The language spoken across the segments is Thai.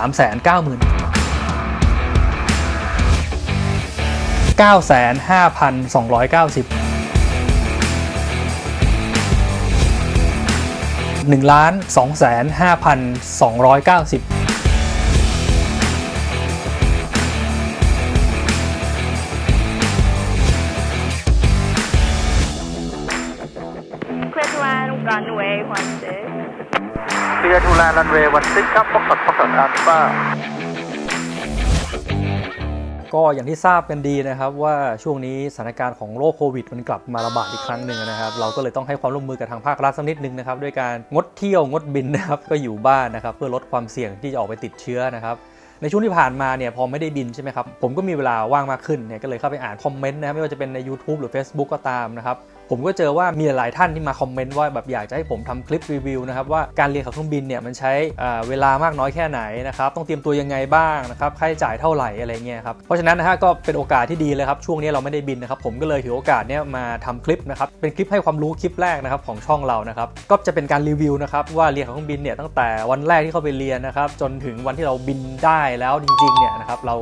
3 9 0 0 0 95,290 1 วันซิกครับพบกับพบกับอัลฟาก็อย่างที่ทราบกันดีนะครับว่าช่วงนี้สถานการณ์ของโรคโควิดมันกลับมาระบาดอีกครั้งหนึ่งนะครับเราก็เลยต้องให้ความร่วมมือกับทางภาครัฐสักนิดนึงนะครับด้วยการงดเที่ยวงดบินนะครับก็อยู่บ้านนะครับเพื่อลดความเสี่ยงที่จะออกไปติดเชื้อนะครับในช่วงที่ผ่านมาเนี่ยพอไม่ได้บินใช่ไหมครับผมก็มีเวลาว่างมากขึ้นเนี่ยก็เลยเข้าไปอ่านคอมเมนต์นะครับไม่ว่าจะเป็นใน YouTube หรือ Facebook ก็ตามนะครับ ผมก็เจอว่ามีหลายท่านที่มาคอมเมนต์ว่าแบบอยากจะให้ผมทำคลิปรีวิวนะครับว่าการเรียนขับเครื่องบินเนี่ยมันใช้เวลามากน้อยแค่ไหนนะครับต้องเตรียมตัวยังไงบ้างนะครับค่าใช้จ่ายเท่าไหร่อะไรเงี้ยครับเพราะฉะนั้นนะฮะก็เป็นโอกาสที่ดีเลยครับช่วงนี้เราไม่ได้บินนะครับผมก็เลยถือโอกาสเนี้ยมาทำคลิปนะครับเป็นคลิปให้ความรู้คลิปแรกนะครับของช่องเรานะครับก็จะเป็นการรีวิวนะครับว่าเรียนขับเครื่องบินเนี่ยตั้งแต่วันแรกที่เข้าไปเรียนนะครับจนถึงวันที่เราบินได้แล้วจริงๆเนี่ยนะครับเรา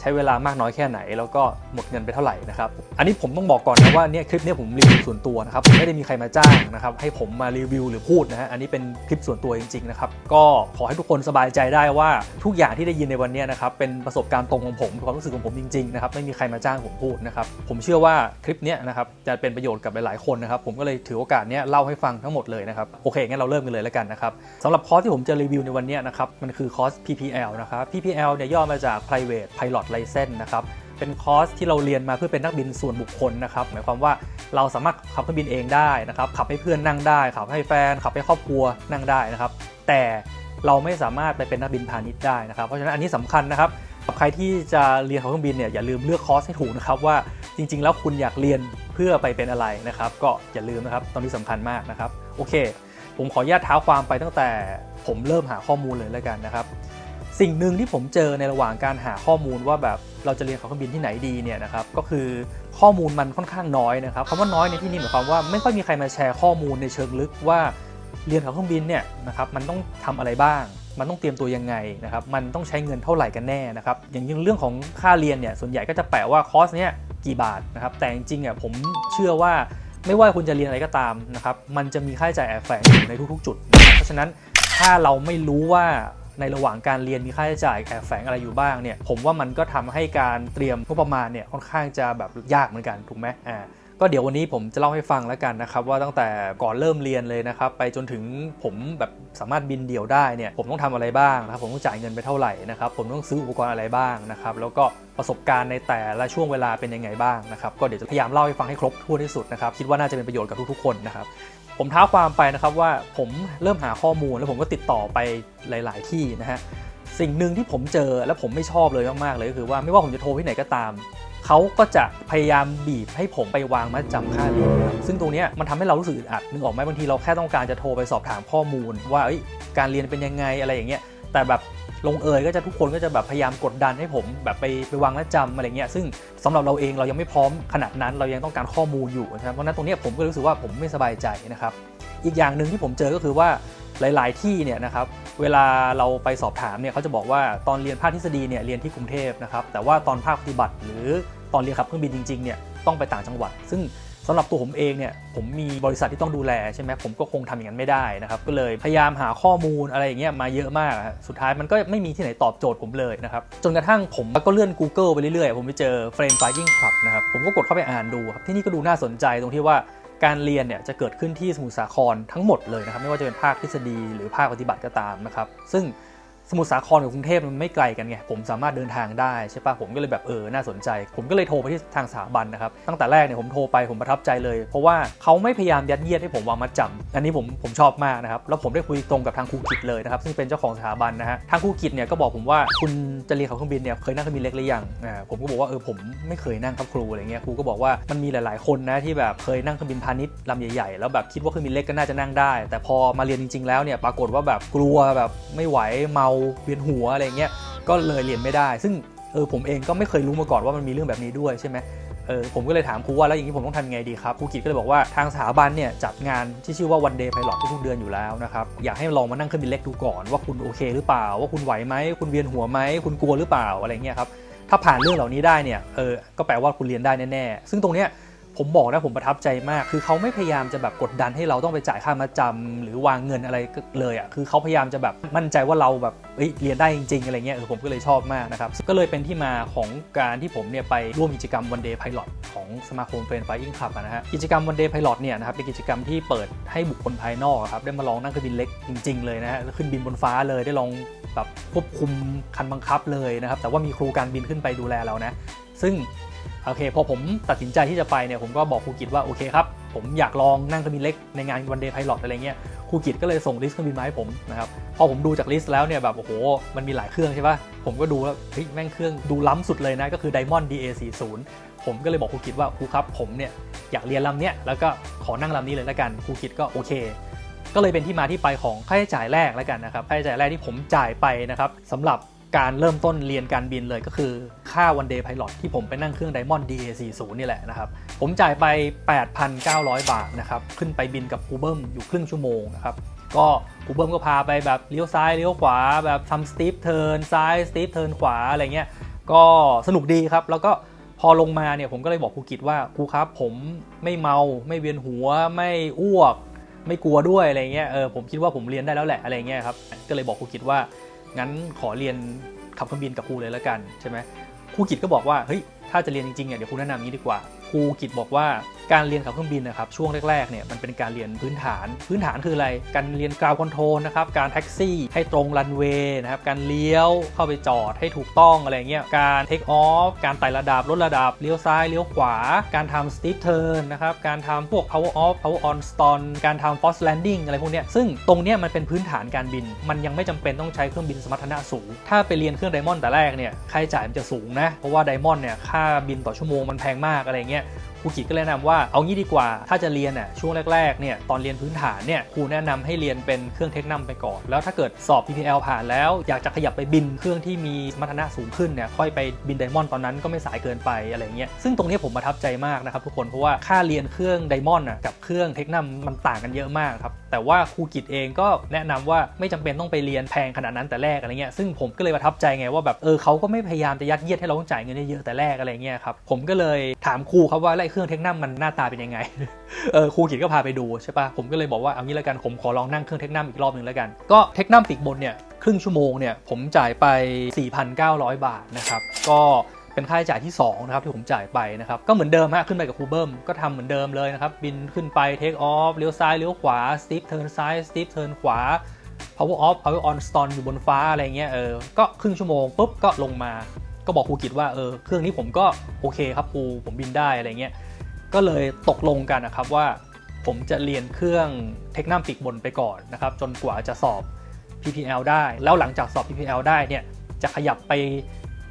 ใช้เวลามากน้อยแค่ไหน แล้วก็หมดเงินไปเท่าไหร่นะครับอันนี้ผมต้องบอกก่อนนะว่าเนี่ยคลิปเนี้ผมรีวิวส่วนตัวนะครับไม่ได้มีใครมาจ้างนะครับให้ผมมารีวิวหรือพูดนะฮะอันนี้เป็นคลิปส่วนตัวจริงๆนะครับก็ขอให้ทุกคนสบายใจได้ว่าทุกอย่างที่ได้ยินในวันนี้นะครับเป็นประสบการณ์ตรงของผมความรู้สึกของผมจริงๆนะครับไม่มีใครมาจ้างผมพูดนะครับผมเชื่อว่าคลิปเนี้ยนะครับจะเป็นประโยชน์กับหลายๆคนนะครับผมก็เลยถือโอกาสนี้เล่าให้ฟังทั้งหมดเลยนะครับโอเคงั้นเราเริ่มกันเลยแล้วกันนะครับสำหรับคอร์สที่ผมจะรีวิวในวันนี้นะครับมันคือคอร์ส PPL นะครับ PPL เนี่ยย่อมาจาก Private Pilot License นะครับเป็นคอร์สที่เราเรียนมาเพื่อเป็นนักบินส่วนบุคคลนะครับหมายความว่าเราสามารถขับเครื่องบินเองได้นะครับขับให้เพื่อนนั่งได้ขับให้แฟนขับให้ครอบครัวนั่งได้นะครับ แต่เราไม่สามารถไปเป็นนักบินพาณิชย์ได้นะครับ เพราะฉะนั้นอันนี้สำคัญนะครับใครที่จะเรียนขับเครื่องบินเนี่ยอย่าลืมเลือกคอร์สให้ถูกนะครับว่าจริง ๆ แล้วคุณอยากเรียนเพื่อไปเป็นอะไรนะครับ ก็อย่าลืมนะครับตอนนี้สำคัญมากนะครับโอเค ผมขออนุญาตเท้าความไปตั้งแต่ผมเริ่มหาข้อมูลเลยแล้วกันนะครับ สิ่งหนึ่งที่ผมเจอในระหว่างการหาข้อมูลว่าแบบเราจะเรียนขับเครื่องบินที่ไหนดีเนี่ยนะครับก็คือข้อมูลมันค่อนข้างน้อยนะครับคำว่าน้อยในที่นี้หมายความว่าไม่ค่อยมีใครมาแชร์ข้อมูลในเชิงลึกว่าเรียนขับเครื่องบินเนี่ยนะครับมันต้องทำอะไรบ้าง มันต้องเตรียมตัวยังไงนะครับมันต้องใช้เงินเท่าไหร่กันแน่นะครับอย่างเรื่องของค่าเรียนเนี่ยส่วนใหญ่ก็จะแปะว่าคอร์สเนี้ยกี่บาทนะครับแต่จริงๆอะผมเชื่อว่าไม่ว่าคุณจะเรียนอะไรก็ตามนะครับมันจะมีค่าใช้จ่ายแฝงอยู่ในทุกๆ จุดนะเพราะฉะนั้นถ้าเราไม่รู้ว่า ในระหว่างการเรียนมีค่าใช้จ่ายแอบแฝงอะไรอยู่บ้างเนี่ยผมว่ามันก็ทำให้การเตรียมงบประมาณเนี่ยค่อนข้างจะแบบยากเหมือนกันถูกไหมอ่าก็เดี๋ยววันนี้ผมจะเล่าให้ฟังแล้วกันนะครับ ว่าตั้งแต่ก่อนเริ่มเรียนเลยนะครับ ไปจนถึงผมแบบสามารถบินเดี่ยวได้เนี่ยผมต้องทำอะไรบ้างนะครับผมต้องจ่ายเงินไปเท่าไหร่นะครับผมต้องซื้ออุปกรณ์อะไรบ้างนะครับแล้วก็ประสบการณ์ในแต่ละช่วงเวลาเป็นยังไงบ้างนะครับก็เดี๋ยวจะพยายามเล่าให้ฟังให้ครบถ้วนที่สุดนะครับคิดว่าน่าจะเป็นประโยชน์กับทุกๆคนนะครับ ผมท้าความไปนะครับว่าผมเริ่มหาข้อมูลแล้วผมก็ติดต่อไปหลาย ๆ ที่นะฮะสิ่งหนึ่งที่ผมเจอและผมไม่ชอบเลยมาก ๆ เลยก็คือว่าไม่ว่าผมจะโทรที่ไหนก็ตามเขาก็จะพยายามบีบให้ผมไปวางมัดจำค่าเรียนซึ่งตรงนี้มันทำให้เรารู้สึกอึดอัดนึกออกไหมบางทีเราแค่ต้องการจะโทรไปสอบถามข้อมูล ว่าการเรียนเป็นยังไงอะไรอย่างเงี้ยแต่แบบ ลงเอยก็จะทุกคนก็จะแบบพยายามกดดันให้ผมแบบไปไปวางมัดจำอะไรเงี้ยซึ่งสำหรับเราเองเรายังไม่พร้อมขนาดนั้น เรายังต้องการข้อมูลอยู่นะครับเพราะนั้นตรงนี้ผมก็รู้สึกว่าผมไม่สบายใจนะครับ อีกอย่างหนึ่งที่ผมเจอก็คือว่าหลาย ๆ ที่เนี่ยนะครับเวลาเราไปสอบถามเนี่ยเขาจะบอกว่าตอนเรียนภาคทฤษฎีเนี่ยเรียนที่กรุงเทพนะครับแต่ว่าตอนภาคปฏิบัติ หรือตอนเรียนขับเครื่องบินจริง ๆ เนี่ยต้องไปต่างจังหวัด ซึ่ง สำหรับตัวผมเองเนี่ยผมมีบริษัทที่ต้องดูแลใช่ไหมผมก็คงทำอย่างนั้นไม่ได้นะครับก็เลยพยายามหาข้อมูลอะไรอย่างเงี้ยมาเยอะมาก สุดท้ายมันก็ไม่มีที่ไหนตอบโจทย์ผมเลยนะครับจนกระทั่งผมก็เลื่อน Google ไปเรื่อยๆ ผมไปเจอ Frame Flying Club นะครับผมก็กดเข้าไปอ่านดูครับที่นี่ก็ดูน่าสนใจตรงที่ว่าการเรียนเนี่ยจะเกิดขึ้นที่สมุทรสาครทั้งหมดเลยนะครับไม่ว่าจะเป็นภาคทฤษฎีหรือภาคปฏิบัติก็ตามนะครับซึ่ง สมุทรสาครกับกรุงเทพมันไม่ไกลกันไงผมสามารถเดินทางได้ใช่ปะผมก็เลยแบบเออน่าสนใจ ผมก็เลยโทรไปที่ทางสถาบันนะครับตั้งแต่แรกเนี่ยผมโทรไปผมประทับใจเลย เพราะว่าเขาไม่พยายามยัดเยียดให้ผมวางมัดจำอันนี้ผมผมชอบมากนะครับแล้วผมได้คุยตรงกับทางครูกิจเลยนะครับซึ่งเป็นเจ้าของสถาบันนะฮะทางครูกิจเนี่ยก็บอกผมว่าคุณจะเรียนขับเครื่องบินเนี่ยเคยนั่งเครื่องบินเล็กหรือยังอ่าผมก็บอกว่าเออผมไม่เคยนั่งครับครูอะไรเงี้ยครูก็บอกว่ามันมีหลาย ๆ คนนะที่แบบเคยนั่งเครื่องบินพาณิชย์ลำใหญ่ๆแล้วแบบคิดว่าเครื่องบินเล็กก็น่าจะนั่งได้ แต่พอมาเรียนจริง ๆ แล้วเนี่ยปรากฏว่าแบบกลัวแบบไม่ไหวเมาเวียนหัวอะไรเงี้ยก็เลยเรียนไม่ได้ ซึ่งเออผมเองก็ไม่เคยรู้มาก่อนว่ามันมีเรื่องแบบนี้ด้วยใช่ไหมเออผมก็เลยถามครูว่าแล้วอย่างนี้ผมต้องทำยังไงดีครับครูกิจก็เลยบอกว่าทางสถาบันเนี่ยจัดงานที่ชื่อว่า one day pilot ทุกๆเดือนอยู่แล้วนะครับอยากให้ลองมานั่งเครื่องบินเล็กดูก่อนว่าคุณโอเคหรือเปล่า ว่าคุณไหวไหมคุณเวียนหัวไหมคุณกลัวหรือเปล่าอะไรเงี้ยครับถ้าผ่านเรื่องเหล่านี้ได้เนี่ยเออก็แปลว่าคุณเรียนได้แน่ๆซึ่งตรงเนี้ย ผมบอกนะผมประทับใจมาก คือเขาไม่พยายามจะแบบกดดันให้เราต้องไปจ่ายค่ามาจำหรือวางเงินอะไรเลยอะคือเขาพยายามจะแบบมั่นใจว่าเราแบบเเรียนได้จริงๆอะไรเงี้ยเออผมก็เลยชอบมากนะครับก็เลยเป็นที่มาของการที่ผมเนี่ยไปร่วมกิจกรรม One Day Pilot ของสมาคมเฟรนไฟอิงคลับนะฮะกิจกรรม One Day Pilot เนี่ยนะครับเป็นกิจกรรมที่เปิดให้บุคคลภายนอกครับได้มาลองนั่งเครื่องบินเล็กจริง ๆ เลยนะฮะแล้วขึ้นบินบนฟ้าเลยได้ลองแบบควบคุมคันบังคับเลยนะครับแต่ว่ามีครูการบินขึ้นไปดูแลเรานะซึ่ง โอเคพอผมตัดสินใจที่จะไปเนี่ยผมก็บอกครูกิจว่าโอเคครับ ผมอยากลองนั่งเครื่องบินเล็กในงานวันเดย์ไพลอตอะไรเงี้ยครูกิจก็เลยส่งลิสต์เครื่องบินมาให้ผมนะครับพอผมดูจากลิสต์แล้วเนี่ยแบบโอ้โหมันมีหลายเครื่องใช่ปะผมก็ดูแล้วเฮ้ยแม่งเครื่องดูล้ำสุดเลยนะก็คือ Diamond DA40 ผมก็เลยบอกครูกิจว่าครูครับผมเนี่ยอยากเรียนลำเนี้ยแล้วก็ขอนั่งลำนี้เลยแล้วกันครูกิจก็โอเคก็เลยเป็นที่มาที่ไปของค่าใช้จ่ายแรกแล้วกันนะครับค่าใช้จ่ายแรกที่ผมจ่ายไปนะครับสำหรับ การเริ่มต้นเรียนการบินเลยก็คือค่า one day pilot ที่ผมไปนั่งเครื่อง Diamond DA40 นี่แหละนะครับ ผมจ่ายไป 8,900 บาทนะครับ ขึ้นไปบินกับคูเบิ้มอยู่ครึ่งชั่วโมงนะครับ ก็คูเบิ้มก็พาไปแบบเลี้ยวซ้ายเลี้ยวขวาแบบทำสตีฟเทิร์นซ้ายสตีฟเทิร์นขวาอะไรเงี้ยก็สนุกดีครับ แล้วก็พอลงมาเนี่ยผมก็เลยบอกครูกิจว่าครูครับผมไม่เมาไม่เวียนหัวไม่อ้วก ไม่กลัวด้วยอะไรเงี้ยเออผมคิดว่าผมเรียนได้แล้วแหละอะไรเงี้ยครับก็เลยบอกครูกิจว่า งั้นขอเรียนขับเครื่องบินกับครูเลยแล้วกันใช่ไหมครูกิจก็บอกว่าเฮ้ยถ้าจะเรียนจริงๆเนี่ยเดี๋ยวครูแนะนำนี้ดีกว่าครูกิจบอกว่า การเรียนขับเครื่องบินนะครับช่วงแรกๆเนี่ยมันเป็นการเรียนพื้นฐาน พื้นฐานคืออะไร การเรียนกราวคอนโทรลนะครับการแท็กซี่ให้ตรงรันเวย์นะครับการเลี้ยวเข้าไปจอดให้ถูกต้องอะไรเงี้ยการเทคออฟการไต่ระดับลดระดับเลี้ยวซ้ายเลี้ยวขวา การทำสตีฟเทิร์นนะครับการทำพวก power off power on stall การทำ force landing อะไรพวกเนี้ยซึ่งตรงเนี้ยมันเป็นพื้นฐานการบิน มันยังไม่จำเป็นต้องใช้เครื่องบินสมรรถนะสูง ถ้าไปเรียนเครื่องไดมอนด์แต่แรกเนี่ยค่าใช้จ่ายมันจะสูงนะเพราะว่าไดมอนด์เนี่ยค่าบินต่อชั่วโมงมันแพงมากอะไรเงี้ยครูกิจก็แนะนำว่าเอางี้ดีกว่า ถ้าจะเรียนน่ะช่วงแรกๆเนี่ยตอนเรียนพื้นฐานเนี่ยครูแนะนำให้เรียนเป็นเครื่องเทคนัมไปก่อน แล้วถ้าเกิดสอบ PPL ผ่านแล้วอยากจะขยับไปบินเครื่องที่มีสมรรถนะสูงขึ้นเนี่ยค่อยไปบินไดมอนด์ตอนนั้นก็ไม่สายเกินไปอะไรเงี้ยซึ่งตรงนี้ผมประทับใจมากนะครับทุกคนเพราะว่าค่าเรียนเครื่องไดมอนด์กับเครื่องเทคนัมมันต่างกันเยอะมากครับ แต่ว่าครูกิจเองก็แนะนำว่าไม่จำเป็นต้องไปเรียนแพงขนาดนั้นแต่แรกอะไรเงี้ยซึ่งผมก็เลยประทับใจไงว่าแบบเออเขาก็ไม่พยายามจะยัดเยียดให้เราต้องจ่ายเงินเยอะแต่แรกอะไรเงี้ยครับผมก็เลยถามครูครับว่าแล้วไอ้เครื่องเทคนัมมันหน้าตาเป็นยังไงเออครูกิจก็พาไปดูใช่ปะผมก็เลยบอกว่าเอางี้แล้วกันผมขอลองนั่งเครื่องเทคนัมอีกรอบหนึ่งแล้วกันก็เทคนัมปีกบนเนี่ยครึ่งชั่วโมงเนี่ยผมจ่ายไป 4,900 บาทนะครับก็ เป็นค่าใช้จ่ายที่2นะครับที่ผมจ่ายไปนะครับก็เหมือนเดิมฮะขึ้นไปกับคูเบิ้มก็ทำเหมือนเดิมเลยนะครับบินขึ้นไปเทคออฟเลี้ยวซ้ายเลี้ยวขวาสตีฟเทิร์นซ้ายสตีฟเทิร์นขวา power off power on stall อยู่บนฟ้าอะไรเงี้ยเออก็ครึ่งชั่วโมงปุ๊บก็ลงมา ก็บอกครูกิจว่าเออเครื่องนี้ผมก็โอเคครับครูผมบินได้อะไรเงี้ยก็เลยตกลงกันนะครับว่าผมจะเรียนเครื่องเทคนัมปีกบนไปก่อนนะครับจนกว่าจะสอบ PPL ได้ แล้วหลังจากสอบ PPL ได้เนี่ยจะขยับไป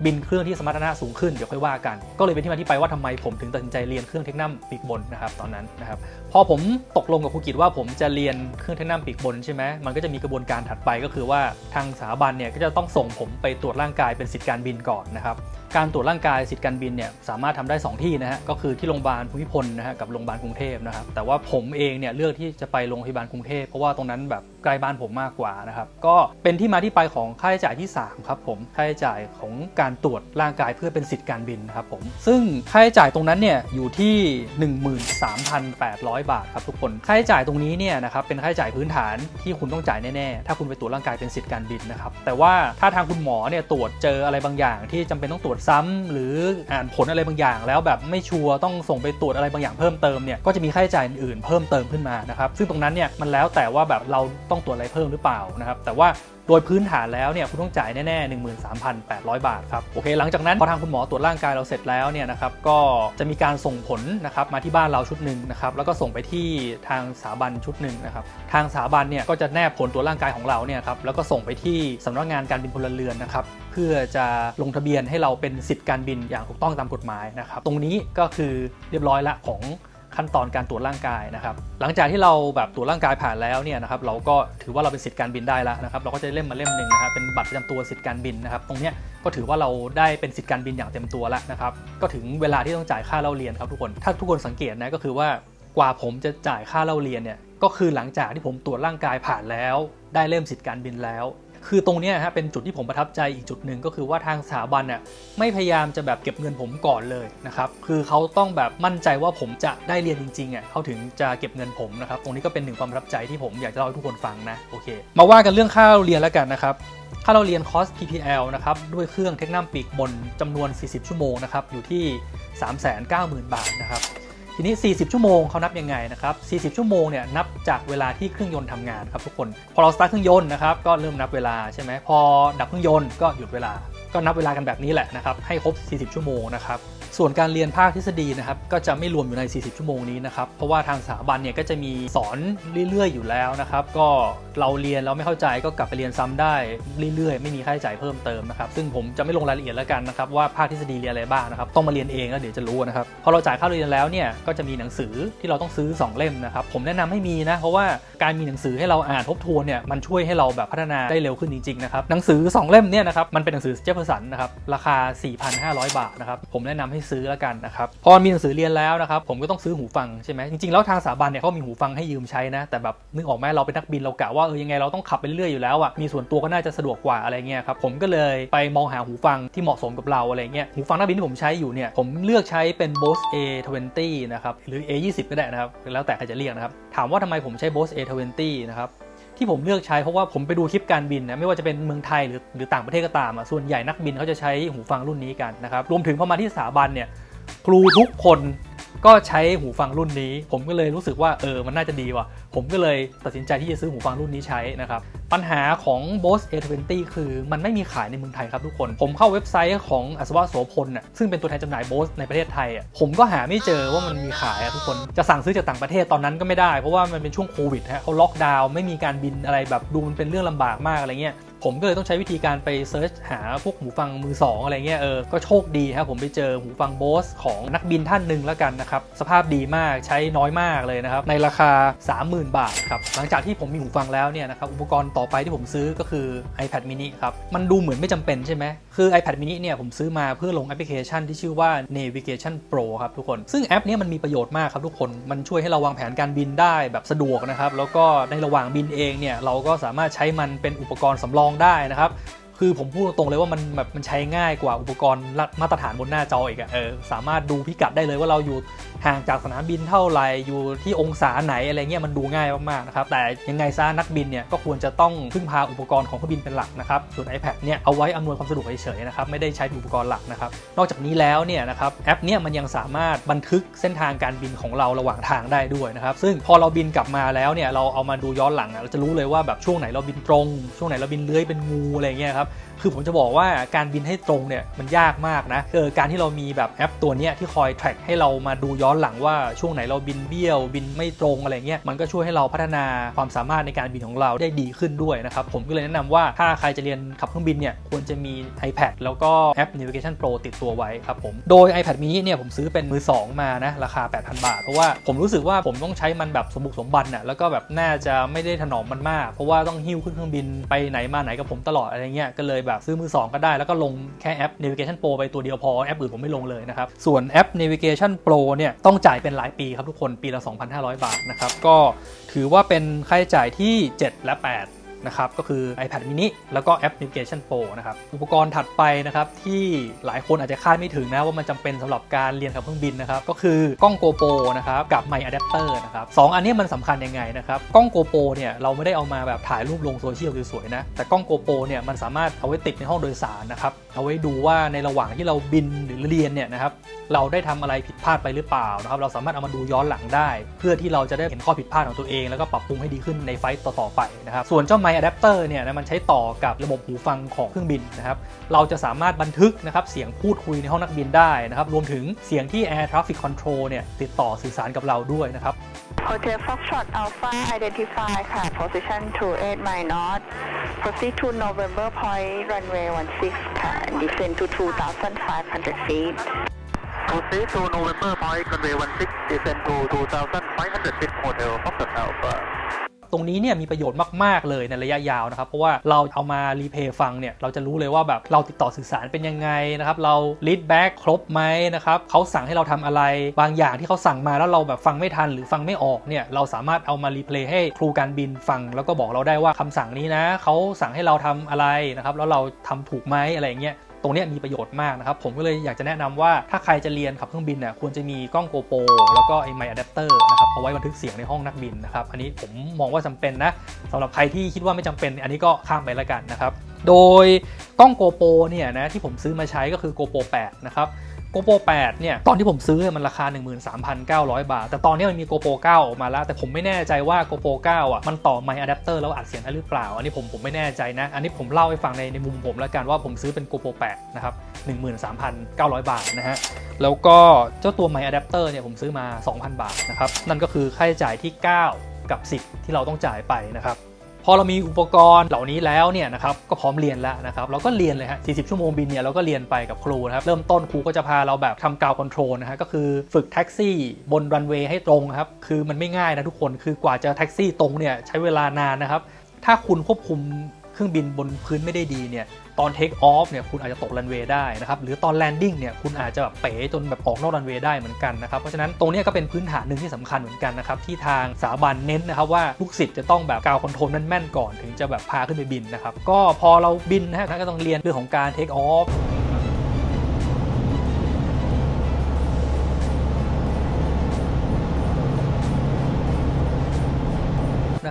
บินเครื่องที่สมรรถนะสูงขึ้นเดี๋ยวค่อยว่ากัน ก็เลยเป็นที่มาที่ไปว่าทำไมผมถึงตัดสินใจเรียนเครื่องเทคนัมปีกบนนะครับตอนนั้นนะครับพอผมตกลงกับครูกิจว่าผมจะเรียนเครื่องเทคนัมปีกบนใช่ไหมมันก็จะมีกระบวนการถัดไปก็คือว่าทางสถาบันเนี่ยก็จะต้องส่งผมไปตรวจร่างกายเป็นสิทธิการบินก่อนนะครับการตรวจร่างกายสิทธิการบินเนี่ยสามารถทำได้ 2 ที่นะฮะก็คือที่โรงพยาบาลภูมิพลนะฮะกับโรงพยาบาลกรุงเทพนะครับแต่ว่าผมเองเนี่ยเลือกที่จะไปโรงพยาบาลกรุงเทพเพราะว่าตรงนั้นแบบใกล้บ้านผมมากกว่านะครับก็เป็นที่มาที่ไปของค่าใช้จ่ายที่ 3 ครับผมค่าใช้จ่ายของการตรวจร่างกายเพื่อเป็นสิทธิการบินนะครับผมซึ่งค่าใช้จ่ายตรงนั้นเนี่ยอยู่ที่ 13,800 บาทครับทุกคนค่าใช้จ่ายตรงนี้เนี่ยนะครับเป็นค่าใช้จ่ายพื้นฐานที่คุณต้องจ่ายแน่ๆถ้าคุณไปตรวจร่างกายเป็นสิทธิการบินนะครับแต่ว่าถ้าทางคุณหมอเนี่ยตรวจเจออะไรบางอย่างที่จำเป็นต้องตรวจซ้ำหรืออ่านผลอะไรบางอย่าง แล้วแบบไม่ชัวร์ต้องส่งไปตรวจอะไรบางอย่างเพิ่มเติมเนี่ยก็จะมีค่าใช้จ่ายอื่นเพิ่มเติมขึ้นมานะครับซึ่งตรงนั้นเนี่ยมันแล้วแต่ว่าแบบเราต้องตรวจอะไรเพิ่มหรือเปล่านะครับแต่ว่า โดยพื้นฐานแล้วเนี่ยคุณต้องจ่ายแน่ๆ13,800 บาทครับโอเค หลังจากนั้นพอทางคุณหมอตรวจร่างกายเราเสร็จแล้วเนี่ยนะครับก็จะมีการส่งผลนะครับมาที่บ้านเราชุดหนึ่งนะครับแล้วก็ส่งไปที่ทางสถาบันชุดหนึ่งนะครับทางสถาบันเนี่ยก็จะแนบผลตรวจร่างกายของเราเนี่ยครับแล้วก็ส่งไปที่สำนักงานการบินพลเรือนนะครับเพื่อจะลงทะเบียนให้เราเป็นสิทธิ์การบินอย่างถูกต้องตามกฎหมายนะครับตรงนี้ก็คือเรียบร้อยละของ ขั้นตอนการตรวจร่างกายนะครับ หลังจากที่เราแบบตรวจร่างกายผ่านแล้วเนี่ยนะครับเราก็ถือว่าเราเป็นสิทธิ์การบินได้แล้วนะครับ เราก็จะเล่มมาเล่มหนึ่งนะครับเป็นบัตรประจำตัวสิทธิ์การบินนะครับ ตรงเนี้ยก็ถือว่าเราได้เป็นสิทธิ์การบินอย่างเต็มตัวแล้วนะครับ ก็ถึงเวลาที่ต้องจ่ายค่าเล่าเรียนครับทุกคน ถ้าทุกคนสังเกตนะก็คือว่ากว่าผมจะจ่ายค่าเล่าเรียนเนี่ยก็คือหลังจากที่ผมตรวจร่างกายผ่านแล้ว ได้เล่มสิทธิ์การบินแล้ว คือตรงนี้ฮะเป็นจุดที่ผมประทับใจอีกจุดหนึ่งก็คือว่าทางสถาบันเนี่ยไม่พยายามจะแบบเก็บเงินผมก่อนเลยนะครับคือเขาต้องแบบมั่นใจว่าผมจะได้เรียนจริงๆอะเขาถึงจะเก็บเงินผมนะครับตรงนี้ก็เป็นหนึ่งความประทับใจที่ผมอยากจะเล่าให้ทุกคนฟังนะโอเค มาว่ากันเรื่องค่าเราเรียนแล้วกันนะครับค่าเราเรียนคอร์ส PPL นะครับด้วยเครื่องเทคนัมปีกบนจำนวน 40 ชั่วโมงนะครับอยู่ที่ 390,000 บาทนะครับ ทีนี้ 40 ชั่วโมงเขานับยังไงนะครับ 40 ชั่วโมงเนี่ยนับจากเวลาที่เครื่องยนต์ทำงานครับทุกคน พอเราสตาร์ทเครื่องยนต์นะครับก็เริ่มนับเวลาใช่ไหมพอดับเครื่องยนต์ก็หยุดเวลา ก็นับเวลากันแบบนี้แหละนะครับให้ครบ 40 ชั่วโมงนะครับ ส่วนการเรียนภาคทฤษฎีนะครับก็จะไม่รวมอยู่ใน 40 ชั่วโมงนี้นะครับเพราะว่าทางสถาบันเนี่ยก็จะมีสอนเรื่อยๆ อยู่แล้วนะครับก็เราเรียนเราไม่เข้าใจก็กลับไปเรียนซ้ำได้เรื่อยๆ ไม่มีค่าใช้จ่ายเพิ่มเติมนะครับซึ่งผมจะไม่ลงรายละเอียดแล้วกันนะครับว่าภาคทฤษฎีเรียนอะไรบ้างนะครับต้องมาเรียนเองแล้วเดี๋ยวจะรู้นะครับพอเราจ่ายค่าเรียนแล้วเนี่ยก็จะมีหนังสือที่เราต้องซื้อ 2 เล่มนะครับผมแนะนำให้มีนะเพราะว่าการมีหนังสือให้เราอ่านทบทวนเนี่ยมันช่วยให้เราแบบพัฒนาได้เร็วขึ้นจริงๆนะครับหนังสือ 2 เล่มเนี่ยนะครับมันเป็นหนังสือเจฟเฟอร์สันนะครับราคา 4,500 บาทนะครับผมแนะนำให้ซื้อแล้วกันนะครับพอมีหนังสือเรียนแล้วนะครับผมก็ต้องซื้อหูฟังใช่ไหมจริงๆแล้วทางสถาบันเนี่ยเขามีหูฟังให้ยืมใช้นะแต่แบบนึกออกไหมเราเป็นนักบินเรากะว่าเออยังไงเราต้องขับไปเรื่อยอยู่แล้วอะมีส่วนตัวก็น่าจะสะดวกกว่าอะไรเงี้ยครับผมก็เลยไปมองหาหูฟังที่เหมาะสมกับเราอะไรเงี้ยหูฟังนักบินที่ผมใช้อยู่เนี่ยผมเลือกใช้เป็น Bose A20 นะครับหรือ A20 ก็ได้นะครับแล้วแต่ใครจะเรียกนะครับถามว่าทำไมผมใช้ Bose A20 นะครับ ที่ผมเลือกใช้เพราะว่าผมไปดูคลิปการบินนะไม่ว่าจะเป็นเมืองไทยหรือหรือต่างประเทศก็ตามอะส่วนใหญ่นักบินเขาจะใช้หูฟังรุ่นนี้กันนะครับรวมถึงพอมาที่สถาบันเนี่ยครูทุกคน ก็ใช้หูฟังรุ่นนี้ ผมก็เลยรู้สึกว่าเออมันน่าจะดีว่ะ ผมก็เลยตัดสินใจที่จะซื้อหูฟังรุ่นนี้ใช้นะครับ ปัญหาของ Bose A20 คือมันไม่มีขายในเมืองไทยครับทุกคน ผมเข้าเว็บไซต์ของอัศวะโสพลน่ะซึ่งเป็นตัวแทนจำหน่าย Bose ในประเทศไทยอะผมก็หาไม่เจอว่ามันมีขายอะทุกคนจะสั่งซื้อจากต่างประเทศตอนนั้นก็ไม่ได้เพราะว่ามันเป็นช่วงโควิดฮะเขาล็อกดาวน์ไม่มีการบินอะไรแบบดูมันเป็นเรื่องลำบากมากอะไรเงี้ย ผมก็เลยต้องใช้วิธีการไปเซิร์ชหาพวกหูฟังมือสองอะไรเงี้ยเออก็โชคดีครับผมไปเจอหูฟังโบสของนักบินท่านหนึ่งแล้วกันนะครับ สภาพดีมากใช้น้อยมากเลยนะครับ ในราคา 30,000 บาทครับ หลังจากที่ผมมีหูฟังแล้วเนี่ยนะครับอุปกรณ์ต่อไปที่ผมซื้อก็คือ iPad mini ครับ มันดูเหมือนไม่จำเป็นใช่ไหมคือ iPad mini เนี่ยผมซื้อมาเพื่อลงแอปพลิเคชันที่ชื่อว่า Navigation Pro ครับทุกคน ซึ่งแอปนี้มันมีประโยชน์มากครับทุกคนมันช่วยให้เราวางแผนการบินได้แบบสะดวกนะครับแล้วก็ในระหว่างบินเองเนี่ยเราก็สามารถใช้มันเป็นอุปกรณ์สำรองได้นะครับ คือผมพูดตรงๆเลยว่ามันแบบมันใช้ง่ายกว่าอุปกรณ์มาตรฐานบนหน้าจออีกอะเออสามารถดูพิกัดได้เลยว่าเราอยู่ห่างจากสนามบินเท่าไหร่อยู่ที่องศาไหนอะไรเงี้ยมันดูง่ายมากๆนะครับแต่ยังไงซะนักบินเนี่ยก็ควรจะต้องพึ่งพาอุปกรณ์ของเครื่องบินเป็นหลักนะครับส่วน iPad เนี่ยเอาไว้อำนวยความสะดวกเฉยๆนะครับไม่ได้ใช้อุปกรณ์หลักนะครับนอกจากนี้แล้วเนี่ยนะครับแอปเนี่ยมันยังสามารถบันทึกเส้นทางการบินของเราระหว่างทางได้ด้วยนะครับซึ่งพอเราบินกลับมาแล้วเนี่ยเราเอามาดูย้อนหลังเราจะรู้เลยว่าแบบช่วงไหนเราบินตรง ช่วงไหนเราบินเลื้อยเป็นงูอะไรเงี้ยครับ up คือผมจะบอกว่าการบินให้ตรงเนี่ยมันยากมากนะเออการที่เรามีแบบแอปตัวเนี้ยที่คอย track ให้เรามาดูย้อนหลังว่าช่วงไหนเราบินเบี้ยว บินไม่ตรงอะไรเงี้ยมันก็ช่วยให้เราพัฒนาความสามารถในการบินของเราได้ดีขึ้นด้วยนะครับผมก็เลยแนะนำว่าถ้าใครจะเรียนขับเครื่องบินเนี่ยควรจะมี iPad แล้วก็แอป Navigation Pro ติดตัวไว้ครับผมโดย iPad mini เนี่ยผมซื้อเป็นมือ 2 มานะราคา 8,000 บาท เพราะว่าผมรู้สึกว่าผมต้องใช้มันแบบสมบุกสมบันน่ะแล้วก็แบบน่าจะไม่ได้ถนอมมันมาก เพราะว่าต้องหิ้วขึ้นเครื่องบินไปไหนมาไหนกับผมตลอดอะไรเงี้ยก็เลยแบบซื้อมือ 2 ก็ได้ แล้วก็ลงแค่แอป Navigation Pro ไปตัวเดียวพอ แอปอื่นผมไม่ลงเลยนะครับ ส่วนแอป Navigation Pro เนี่ยต้องจ่ายเป็นรายปีครับทุกคนปีละ 2,500 บาทนะครับก็ถือว่าเป็นค่าใช้จ่ายที่ 7 และ 8 นะครับก็คือ iPad mini แล้วก็แอป Navigation Pro นะครับอุปกรณ์ถัดไปนะครับที่หลายคนอาจจะคาดไม่ถึงนะว่ามันจำเป็นสำหรับการเรียนขับเครื่องบินนะครับก็คือกล้อง GoPro นะครับกับ My Adapter นะครับสองอันนี้มันสำคัญยังไงนะครับกล้อง GoPro เนี่ยเราไม่ได้เอามาแบบถ่ายรูปลงโซเชียลสวยๆนะแต่กล้อง GoPro เนี่ยมันสามารถเอาไว้ติดในห้องโดยสารนะครับเอาไว้ดูว่าในระหว่างที่เราบินหรือเรียนเนี่ยนะครับเราได้ทำอะไรผิดพลาดไปหรือเปล่านะครับเราสามารถเอามาดูย้อนหลังได้ เพื่อที่เราจะได้เห็นข้อผิดพลาดของตัวเอง แล้วก็ปรับปรุงให้ดีขึ้นในไฟต์ต่อๆไปนะครับส่วนเจ้า My Adapter เนี่ยนะมันใช้ต่อกับระบบหูฟังของเครื่องบินนะครับเราจะสามารถบันทึกนะครับเสียงพูดคุยในห้องนักบินได้นะครับรวมถึงเสียงที่ Air Traffic Control เนี่ยติดต่อสื่อสารกับเราด้วยนะครับ Hotel Foxtrot Alpha Identify ค่ะ Position 28 My North Proceed to November Point Runway 16 ค่ะ Descend to 2,500 feet Proceed to November Point runway 16 descend to 2500 feet hotel Foxtrot Alpha ตรงนี้เนี่ยมีประโยชน์มากๆเลยในระยะยาวนะครับ เพราะว่าเราเอามารีเพย์ฟังเนี่ยเราจะรู้เลยว่าแบบเราติดต่อสื่อสารเป็นยังไงนะครับเรา lead back ครบไหมนะครับเขาสั่งให้เราทำอะไรบางอย่างที่เขาสั่งมาแล้วเราแบบฟังไม่ทันหรือฟังไม่ออกเนี่ยเราสามารถเอามารีเพลย์ให้ครูการบินฟัง แล้วก็บอกเราได้ว่าคำสั่งนี้นะเขาสั่งให้เราทำอะไรนะครับแล้วเราทำถูกไหมอะไรเงี้ย รงนี้มีประโยชน์มากนะครับผมก็เลยอยากจะแนะนำว่าถ้าใครจะเรียนขับเครื่องบินเนี่ยควรจะมีกล้องโกโปรแล้วก็ไอ้ไมค์อะแดปเตอร์นะครับเอาไว้บันทึกเสียงในห้องนักบินนะครับอันนี้ผมมองว่าจำเป็นนะสำหรับใครที่คิดว่าไม่จำเป็น อันนี้ก็ข้ามไปแล้วกันนะครับโดยกล้องโกโปรเนี่ยนะที่ผมซื้อมาใช้ก็คือโกโปร8นะครับ โกโปร8เนี่ยตอนที่ผมซื้อมันราคา 13,900 บาท แต่ตอนนี้มันมีโกโปร9ออกมาแล้ว แต่ผมไม่แน่ใจว่าโกโปร9อะมันต่อไมค์อะแดปเตอร์แล้วอัดเสียงได้หรือเปล่า อันนี้ผมผมไม่แน่ใจนะ อันนี้ผมเล่าให้ฟังในในมุมผมแล้วกันว่าผมซื้อเป็นโกโปร8นะครับ 13,900 บาทนะฮะแล้วก็เจ้าตัวไมค์อะแดปเตอร์เนี่ยผมซื้อมา 2,000 บาทนะครับนั่นก็คือค่าใช้จ่ายที่ 9 กับ 10 ที่เราต้องจ่ายไปนะครับ พอเรามีอุปกรณ์เหล่านี้แล้วเนี่ยนะครับก็พร้อมเรียนแล้วนะครับเราก็เรียนเลยฮะ 40 ชั่วโมงบินเนี่ยเราก็เรียนไปกับครูนะครับเริ่มต้นครูก็จะพาเราแบบทำกาวคอนโทรลนะฮะก็คือฝึกแท็กซี่บนรันเวย์ให้ตรงครับคือมันไม่ง่ายนะทุกคนคือกว่าจะแท็กซี่ตรงเนี่ยใช้เวลานานนะครับถ้าคุณควบคุมเครื่องบินบนพื้นไม่ได้ดีเนี่ย ตอนเทคออฟเนี่ยคุณอาจจะตกรันเวย์ได้นะครับหรือตอนแลนดิ้งเนี่ยคุณอาจจะแบบเป๋จนแบบออกนอกรันเวย์ได้เหมือนกันนะครับเพราะฉะนั้นตรงนี้ก็เป็นพื้นฐานหนึ่งที่สำคัญเหมือนกันนะครับที่ทางสถาบันเน้นนะครับว่าลูกศิษย์จะต้องแบบกาวคอนโทรลแม่นๆก่อนถึงจะแบบพาขึ้นไปบินนะครับก็พอเราบินนะฮะก็ต้องเรียนเรื่องของการเทคออฟ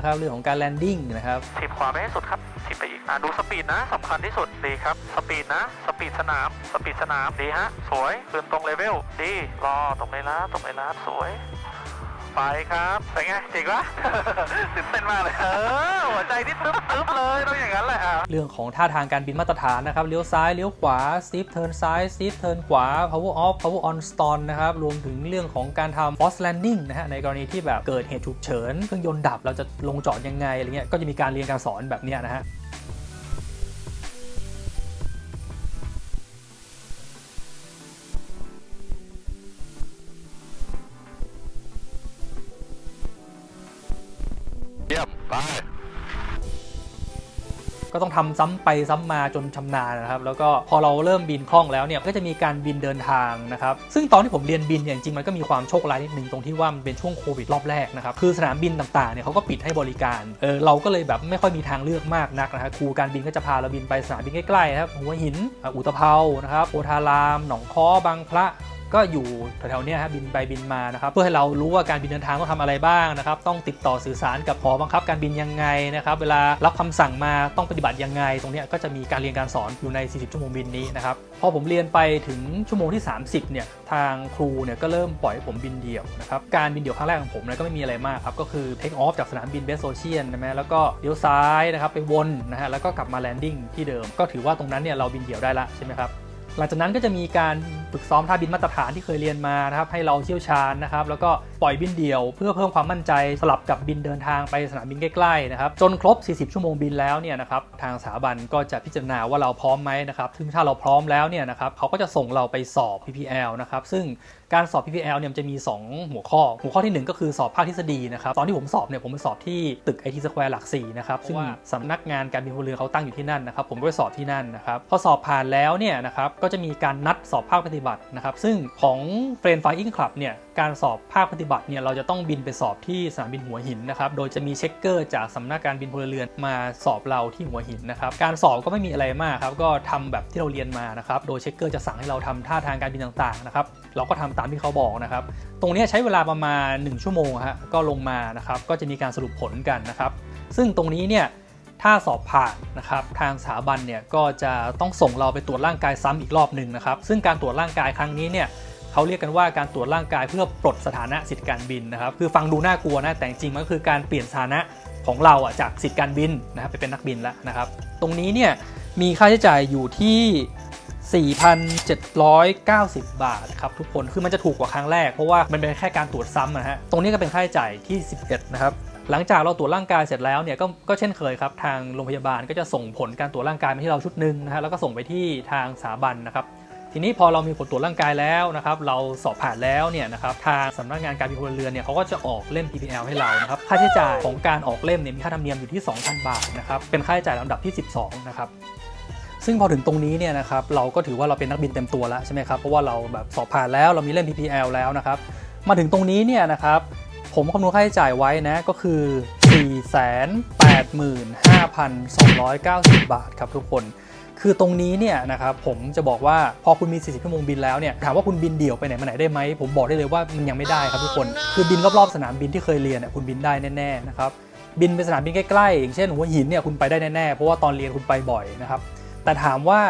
นะครับเรื่องของการแลนดิ้งนะครับทิปขวาไปให้สุดครับทิปไปอีกอะดูสปีดนะสำคัญที่สุดดีครับสปีดนะสปีดสนามสปีดสนามดีฮะสวยขึ้นตรงเลเวลดีรอตรงเวลาตรงเวลาสวย ไปครับเป็นไงเจ๋งปะ ตื่นเต้นมากเลย เออ หัวใจที่ตึ๊บตึ๊บเลยต้องอย่างนั้นแหละอะ เรื่องของท่าทางการบินมาตรฐานนะครับเลี้ยวซ้ายเลี้ยวขวา steep turn ซ้าย steep turn ขวา power off power on stall นะครับรวมถึงเรื่องของการทำ force landing นะฮะในกรณีที่แบบเกิดเหตุฉุกเฉินเครื่องยนต์ดับเราจะลงจอดยังไงอะไรเงี้ยก็จะมีการเรียนการสอนแบบเนี้ยนะฮะ ยี่ยมไปก็ต้องทำซ้ำไปซ้ำมาจนชำนาญนะครับ แล้วก็พอเราเริ่มบินคล่องแล้วเนี่ยก็จะมีการบินเดินทางนะครับ ซึ่งตอนที่ผมเรียนบินเนี่ยจริงมันก็มีความโชคร้ายนิดนึงตรงที่ว่ามันเป็นช่วงโควิดรอบแรกนะครับ คือสนามบินต่างๆเนี่ยเขาก็ปิดให้บริการ เออเราก็เลยแบบไม่ค่อยมีทางเลือกมากนักนะครับครูการบินก็จะพาเราบินไปสนามบินใกล้ๆนะครับหัวหิน อุตภเปานะครับโพธาราม หนองค้อบางพระ ก็อยู่แถวๆนี้ครับบินไปบินมานะครับ เพื่อให้เรารู้ว่าการบินเดินทางต้องทำอะไรบ้างนะครับ ต้องติดต่อสื่อสารกับหอบังคับการบินยังไงนะครับ เวลารับคำสั่งมาต้องปฏิบัติยังไง ตรงนี้ก็จะมีการเรียนการสอนอยู่ใน 40 ชั่วโมงบินนี้นะครับพอผมเรียนไปถึงชั่วโมงที่ 30 เนี่ยทางครูเนี่ยก็เริ่มปล่อยให้ผมบินเดี่ยวนะครับการบินเดี่ยวครั้งแรกของผมเนี่ยก็ไม่มีอะไรมากครับก็คือเทคออฟจากสนามบินเบสโซเชียนนะไหมแล้วก็เลี้ยวซ้ายนะครับไปวนนะฮะแล้วก็กลับมาแลนดิ้งที่เดิม ก็ถือว่าตรงนั้นเนี่ยเราบินเดี่ยวได้ละใช่ไหมครับ หลังจากนั้นก็จะมีการฝึกซ้อมท่าบินมาตรฐานที่เคยเรียนมานะครับให้เราเชี่ยวชาญนะครับแล้วก็ปล่อยบินเดี่ยว เพื่อเพิ่มความมั่นใจสลับกับบินเดินทางไปสนามบินใกล้ๆนะครับจนครบ 40 ชั่วโมงบินแล้วเนี่ยนะครับทางสถาบันก็จะพิจารณาว่าเราพร้อมไหมนะครับซึ่งถ้าเราพร้อมแล้วเนี่ยนะครับเขาก็จะส่งเราไปสอบ PPL นะครับซึ่งการสอบ PPL เนี่ยมันจะมี 2 หัวข้อ หัวข้อทีหนึ่1 ก็คือสอบภาคทฤษฎีนะครับ ตอนที่ผมสอบเนี่ยผมไปสอบที่ตึก IT Square หลัก 4 นะครับ ซึ่งสำนักงานการบินพลเรือนเขาตั้งอยู่ที่นั่นนะครับ ผมก็ไปสอบที่นั่นนะครับ พอสอบผ่านแล้วเนี่ยนะครับ ก็จะมีการนัดสอบภาคปฏิบัตินะครับ ซึ่งของเฟรนไฟอิงคลับเนี่ย การสอบภาคปฏิบัติเนี่ยเราจะต้องบินไปสอบที่สนามบินหัวหินนะครับ โดยจะมีเช็คเกอร์จากสำนักการบินพลเรือนมาสอบเราที่หัวหินนะครับ การสอบก็ไม่มีอะไรมากครับ ก็ทำแบบที่เราเรียนมานะครับ โดยเช็คเกอร์จะสั่งให้เราทำท่าทางการบินต่างๆนะครับ เราก็ทำตามที่เขาบอกนะครับ ตรงนี้ใช้เวลาประมาณ 1 ชั่วโมงฮะ ก็ลงมานะครับ ก็จะมีการสรุปผลกันนะครับ ซึ่งตรงนี้เนี่ยถ้าสอบผ่านนะครับทางสถาบันเนี่ยก็จะต้องส่งเราไปตรวจร่างกายซ้ำอีกรอบหนึ่งนะครับ ซึ่งการตรวจร่างกายครั้งนี้เนี่ย เขาเรียกกันว่าการตรวจร่างกายเพื่อปลดสถานะสิทธิการบินนะครับคือฟังดูน่ากลัวนะแต่จริงมันก็คือการเปลี่ยนสถานะของเราอะจากสิทธิการบินนะครับไปเป็นนักบินแล้วนะครับตรงนี้เนี่ยมีค่าใช้จ่ายอยู่ที่ 4,790 บาทครับทุกคนคือมันจะถูกกว่าครั้งแรกเพราะว่ามันเป็นแค่การตรวจซ้ำนะฮะตรงนี้ก็เป็นค่าใช้จ่ายที่ 11 นะครับหลังจากเราตรวจร่างกายเสร็จแล้วเนี่ยก็ก็เช่นเคยครับ ทางโรงพยาบาลก็จะส่งผลการตรวจร่างกายมาที่เราชุดหนึ่งนะฮะแล้วก็ส่งไปที่ทางสถาบันนะครับ ทีนี้พอเรามีผลตรวจร่างกายแล้วนะครับเราสอบผ่านแล้วเนี่ยนะครับทางสำนักงานการบินพลเรือนเนี่ยเขาก็จะออกเล่ม PPL ให้เรานะครับค่าใช้จ่ายของการออกเล่มเนี่ยมีค่าธรรมเนียมอยู่ที่ 2,000 บาทนะครับเป็นค่าใช้จ่ายลำดับที่ 12 นะครับซึ่งพอถึงตรงนี้เนี่ยนะครับเราก็ถือว่าเราเป็นนักบินเต็มตัวแล้วใช่ไหมครับเพราะว่าเราแบบสอบผ่านแล้วเรามีเล่ม PPL แล้วนะครับมาถึงตรงนี้เนี่ยนะครับผมคำนวณค่าใช้จ่ายไว้นะก็คือ 485,290 บาทครับทุกคน คือตรงนี้เนี่ยนะครับผมจะบอกว่าพอคุณมี 40 ชั่วโมงบินแล้วเนี่ยถามว่าคุณบินเดี่ยวไปไหนมาไหนได้ไหมผมบอกได้เลยว่ามันยังไม่ได้ครับทุกคน คือบินรอบๆสนามบินที่เคยเรียนเนี่ยคุณบินได้แน่ๆนะครับบินไปสนามบินใกล้ๆอย่างเช่นหัวหินเนี่ยคุณไปได้แน่ๆเพราะว่าตอนเรียนคุณไปบ่อยนะครับแต่ถามว่า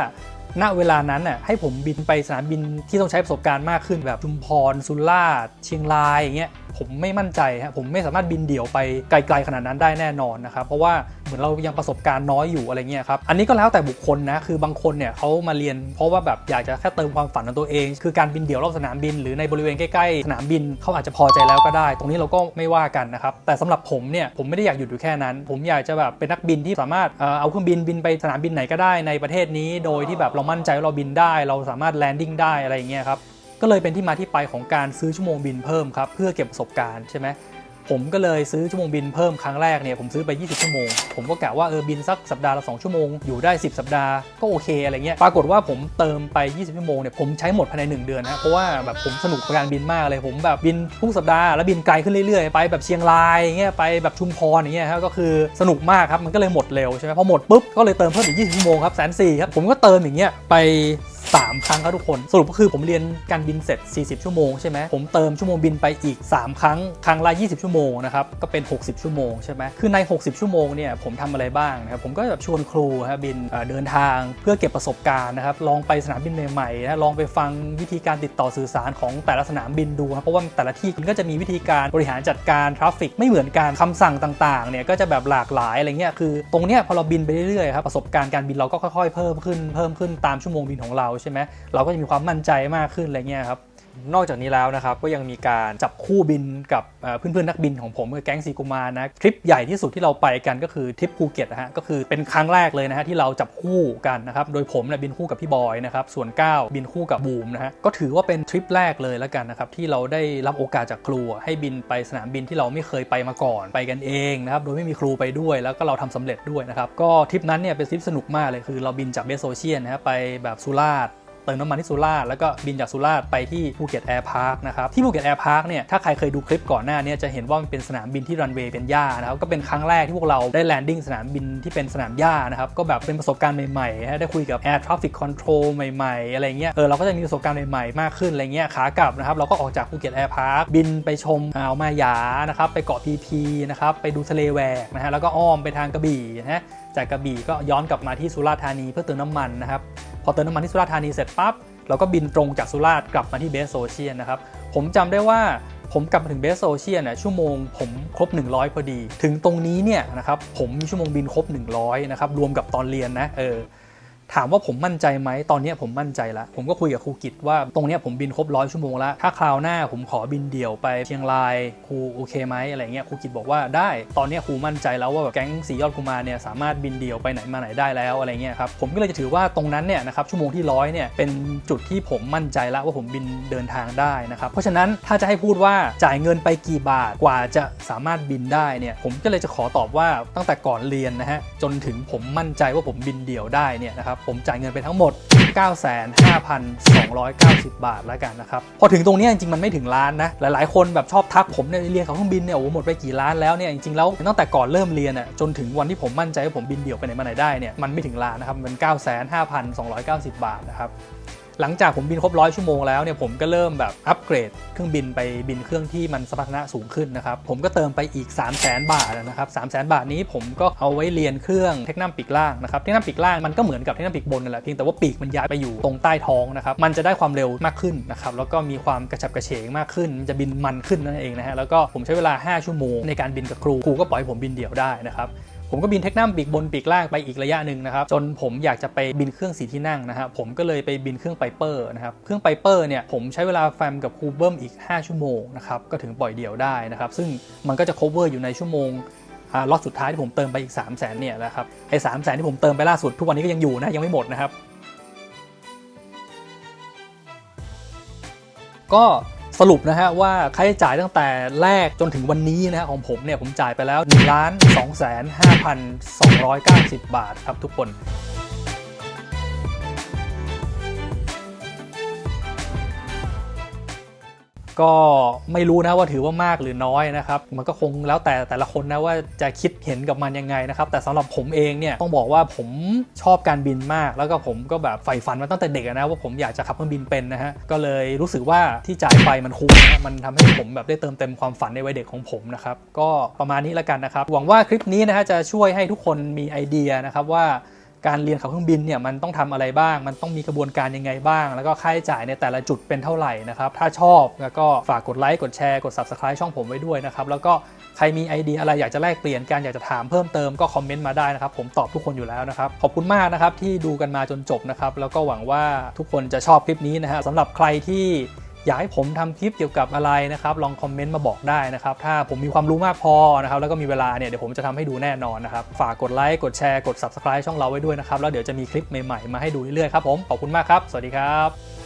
ณเวลานั้นน่ะให้ผมบินไปสนามบินที่ต้องใช้ประสบการณ์มากขึ้นแบบชุมพรสุราษฎร์เชียงรายอย่างเงี้ยผมไม่มั่นใจฮะผมไม่สามารถบินเดี่ยวไปไกลๆขนาดนั้นได้แน่นอนนะครับเพราะว่าเหมือนเรายังประสบการณ์น้อยอยู่อะไรเงี้ยครับอันนี้ก็แล้วแต่บุคคลนะคือบางคนเนี่ยเขามาเรียน เพราะว่าแบบอยากจะแค่เติมความฝันของตัวเอง คือการบินเดี่ยวรอบสนามบิน หรือในบริเวณใกล้ๆสนามบินเขาอาจจะพอใจแล้วก็ได้ ตรงนี้เราก็ไม่ว่ากันนะครับแต่สำหรับผมเนี่ยผมไม่ได้อยากหยุดอยู่แค่นั้น ผมอยากจะแบบเป็นนักบินที่สามารถเออเอาเครื่องบินบินไปสนามบินไหนก็ได้ในประเทศนี้ โดยที่แบบเรามั่นใจว่าเราบินได้ เราสามารถแลนดิ้งได้อะไรอย่างเงี้ยครับก็เลยเป็นที่มาที่ไปของการซื้อชั่วโมงบินเพิ่มครับเพื่อเก็บประสบการณ์ใช่ไหม ผมก็เลยซื้อชั่วโมงบินเพิ่มครั้งแรกเนี่ยผมซื้อไป 20 ชั่วโมง ผมก็กะว่าเออบินสักสัปดาห์ละ 2 ชั่วโมง อยู่ได้ 10 สัปดาห์ก็โอเคอะไรเงี้ยปรากฏว่าผมเติมไป 20 ชั่วโมงเนี่ยผมใช้หมดภายใน 1 เดือนนะเพราะว่าแบบผมสนุกกับการบินมากเลย ผมแบบบินทุกสัปดาห์แล้วบินไกลขึ้นเรื่อยๆ ไปแบบเชียงรายอย่างเงี้ยไปแบบชุมพรอย่างเงี้ยครับก็คือสนุกมากครับมันก็เลยหมดเร็วใช่ไหมพอหมดปุ๊บก็เลยเติมเพิ่มอีก 20 ชั่วโมงครับแสนสี่ครับผมก็เติมอย่างเงี้ยไป 3 ครั้งครับทุกคน สรุปก็คือผมเรียนการบินเสร็จ 40 ชั่วโมงใช่ไหมผมเติมชั่วโมงบินไปอีก 3 ครั้ง ครั้งละ 20 ชั่วโมงนะครับ ก็เป็น 60 ชั่วโมงใช่ไหมคือใน 60 ชั่วโมงเนี่ยผมทำอะไรบ้างนะครับ ผมก็แบบชวนครูครับบินเดินทางเพื่อเก็บประสบการณ์นะครับ ลองไปสนามบินใหม่ๆนะ ลองไปฟังวิธีการติดต่อสื่อสารของแต่ละสนามบินดูครับ เพราะว่าแต่ละที่มันก็จะมีวิธีการบริหารจัดการทราฟฟิกไม่เหมือนกันคำสั่งต่างๆ เนี่ยก็จะแบบหลากหลายอะไรเงี้ย คือ ตรงเนี้ยพอเราบินไปเรื่อยๆครับ ประสบการณ์การบินเราก็ค่อยๆ เพิ่มขึ้น เพิ่มขึ้นตามชั่วโมงบินของเราใช่ไหมเราก็จะมีความมั่นใจมากขึ้นอะไรเงี้ยครับ นอกจากนี้แล้วนะครับก็ยังมีการจับคู่บินกับเอ่อเพื่อนๆนักบินของผมกับแก๊งซีกุมานะทริปใหญ่ที่สุดที่เราไปกันก็คือทริปภูเก็ตนะฮะก็คือเป็นครั้งแรกเลยนะฮะที่เราจับคู่กันนะครับโดยผมเนี่ยบินคู่กับพี่บอยนะครับส่วนก้าวบินคู่กับบูมนะฮะก็ถือว่าเป็นทริปแรกเลยแล้วกันนะครับที่เราได้รับโอกาสจากครูให้บินไปสนามบินที่เราไม่เคยไปมาก่อนไปกันเองนะครับโดยไม่มีครูไปด้วยแล้วก็เราทำสำเร็จด้วยนะครับก็ทริปนั้นเนี่ยเป็นทริปสนุกมากเลยคือเราบินจากเบสโซเชียนนะฮะไปแบบสุราษฎร์ เติมน้ำมันที่สุราษฎร์แล้วก็บินจากสุราษฎร์ไปที่ภูเก็ตแอร์พาร์คนะครับที่ภูเก็ตแอร์พาร์คเนี่ยถ้าใครเคยดูคลิปก่อนหน้าเนี้จะเห็นว่ามันเป็นสนามบินที่รันเวย์เป็นหญ้านะครับก็เป็นครั้งแรกที่พวกเราได้แลนดิ้งสนามบินที่เป็นสนามหญ้านะครับก็แบบเป็นประสบการณ์ใหม่ๆฮะได้คุยกับ Air Traffic Control ใหม่ๆ อะไรเงี้ยเออเราก็จะมีประสบการณ์ใหม่ๆมากขึ้นอะไรเงี้ยขากลับนะครับเราก็ออกจากภูเก็ตแอร์พาร์คบินไปชมอ่าวมาหยานะครับไปเกาะพีพีนะครับไปดูทะเลแหวกนะฮะแล้วก็อ้อมไปทางกระบี่นะฮะจากกระบี่ก็ย้อนกลับมาที่สุราษฎร์ธานีเพื่อเติมน้ำมันนะครับ พอเติมน้ำมันที่สุราษฎร์ธานีเสร็จปั๊บเราก็บินตรงจากสุราษฎร์กลับมาที่เบสโซเชียนนะครับผมจำได้ว่าผมกลับมาถึงเบสโซเชียนน่ะชั่วโมงผมครบ 100 พอดี ถึงตรงนี้เนี่ยนะครับผมมีชั่วโมงบินครบ 100นะครับรวมกับตอนเรียนนะเออ ถามว่าผมมั่นใจไหมตอนนี้ผมมั่นใจแล้วผมก็คุยกับครูกิจว่าตรงนี้ผมบินครบร้อยชั่วโมงแล้ว ถ้าคราวหน้าผมขอบินเดี่ยวไปเชียงรายครูโอเคไหมอะไรเงี้ยครูกิจบอกว่าได้ ตอนนี้ครูมั่นใจแล้วว่าแบบแก๊งสียอดกุมารเนี่ยสามารถบินเดี่ยวไปไหนมาไหนได้แล้วอะไรเงี้ยครับผมก็เลยจะถือว่าตรงนั้นเนี่ยนะครับชั่วโมงที่ร้อยเนี่ยเป็นจุดที่ผมมั่นใจแล้วว่าผมบินเดินทางได้นะครับเพราะฉะนั้นถ้าจะให้พูดว่าจ่ายเงินไปกี่บาทกว่าจะสามารถบินได้เนี่ยผมก็เลยจะขอตอบว่าตั้งแต่ก่อนเรียนนะฮะจนถึงผมมั่นใจว่าผมบินเดี่ยวได้เนี่ยนะครับผมจ่ายเงินไปทั้งหมด 95,290 บาทแล้วกันนะครับ พอถึงตรงนี้จริงๆ มันไม่ถึงล้านนะ หลายๆ คนแบบชอบทักผมเนี่ยเรียนของเครื่องบินเนี่ยโอ้โหหมดไปกี่ล้านแล้วเนี่ยจริงๆ แล้วตั้งแต่ก่อนเริ่มเรียนอะจนถึงวันที่ผมมั่นใจว่าผมบินเดี่ยวไปไหนมาไหนได้เนี่ยมันไม่ถึงล้านนะครับมัน 95,290 บาทนะครับ หลังจากผมบินครบร้อยชั่วโมงแล้วเนี่ยผมก็เริ่มแบบอัปเกรดเครื่องบินไปบินเครื่องที่มันสมรรถนะสูงขึ้นนะครับผมก็เติมไปอีก 3 0 0 0 0 0บาทนะครับ3 0 0 0 0 0บาทนี้ผมก็เอาไว้เรียนเครื่องเทคนัมปีกล่างนะครับเทคนัมปีกล่างมันก็เหมือนกับเทคนัมปีกบนนั่นแหละเพียงแต่ว่าปีกมันย้ายไปอยู่ตรงใต้ท้องนะครับมันจะได้ความเร็วมากขึ้นนะครับแล้วก็มีความกระฉับกระเฉงมากขึ้น จะบินมันขึ้นนั่นเองนะฮะแล้วก็ผมใช้เวลา 5 ชั่วโมงในการบินกับครูครูก็ปล่อยผมบินเดี่ยวได้นะครับ ผมก็บินเทคนัมปีกบนปีกล่างไปอีกระยะหนึ่งนะครับ จนผมอยากจะไปบินเครื่องสีที่นั่งนะครับผมก็เลยไปบินเครื่องไพเปอร์นะครับเครื่องไพเปอร์เนี่ยผมใช้เวลาแฟมกับครูเบิ้มอีก 5 ชั่วโมงนะครับก็ถึงปล่อยเดี่ยวได้นะครับซึ่งมันก็จะ cover อยู่ในชั่วโมงล็อตสุดท้ายที่ผมเติมไปอีก 3 0 0 0 0นเนี่ยนะครับไอ้สามแสนที่ผมเติมไปล่าสุดทุกวันนี้ก็ยังอยู่นะยังไม่หมดนะครับก็ สรุปนะฮะว่าค่าใช้จ่ายตั้งแต่แรกจนถึงวันนี้นะฮะของผมเนี่ยผมจ่ายไปแล้ว1ล้าน2แสน5,290 บาทครับทุกคน ก็ไม่รู้นะว่าถือว่ามากหรือน้อยนะครับ มันก็คงแล้วแต่แต่ละคนนะว่าจะคิดเห็นกับมันยังไงนะครับ แต่สำหรับผมเองเนี่ยต้องบอกว่าผมชอบการบินมาก แล้วก็ผมก็แบบใฝ่ฝันมาตั้งแต่เด็กนะว่าผมอยากจะขับเครื่องบินเป็นนะฮะก็เลยรู้สึกว่าที่จ่ายไปมันคุ้มนะมันทำให้ผมแบบได้เติมเต็มความฝันในวัยเด็กของผมนะครับก็ประมาณนี้แล้วกันนะครับ หวังว่าคลิปนี้นะฮะจะช่วยให้ทุกคนมีไอเดียนะครับว่า การเรียนขับเครื่องบินเนี่ยมันต้องทำอะไรบ้าง มันต้องมีกระบวนการยังไงบ้าง แล้วก็ค่าใช้จ่ายในแต่ละจุดเป็นเท่าไหร่นะครับ ถ้าชอบแล้วก็ฝากกดไลค์กดแชร์กด subscribe ช่องผมไว้ด้วยนะครับแล้วก็ใครมีไอเดียอะไรอยากจะแลกเปลี่ยนกันอยากจะถามเพิ่มเติมก็คอมเมนต์มาได้นะครับ ผมตอบทุกคนอยู่แล้วนะครับ ขอบคุณมากนะครับที่ดูกันมาจนจบนะครับแล้วก็หวังว่าทุกคนจะชอบคลิปนี้นะฮะสำหรับใครที่ อยากให้ผมทำคลิปเกี่ยวกับอะไรนะครับ ลองคอมเมนต์มาบอกได้นะครับ ถ้าผมมีความรู้มากพอนะครับ แล้วก็มีเวลาเนี่ยเดี๋ยวผมจะทำให้ดูแน่นอนนะครับ ฝากกดไลค์ กดแชร์ กด subscribe ช่องเราไว้ด้วยนะครับ แล้วเดี๋ยวจะมีคลิปใหม่ๆ มาให้ดูเรื่อยๆครับผม ขอบคุณมากครับ สวัสดีครับ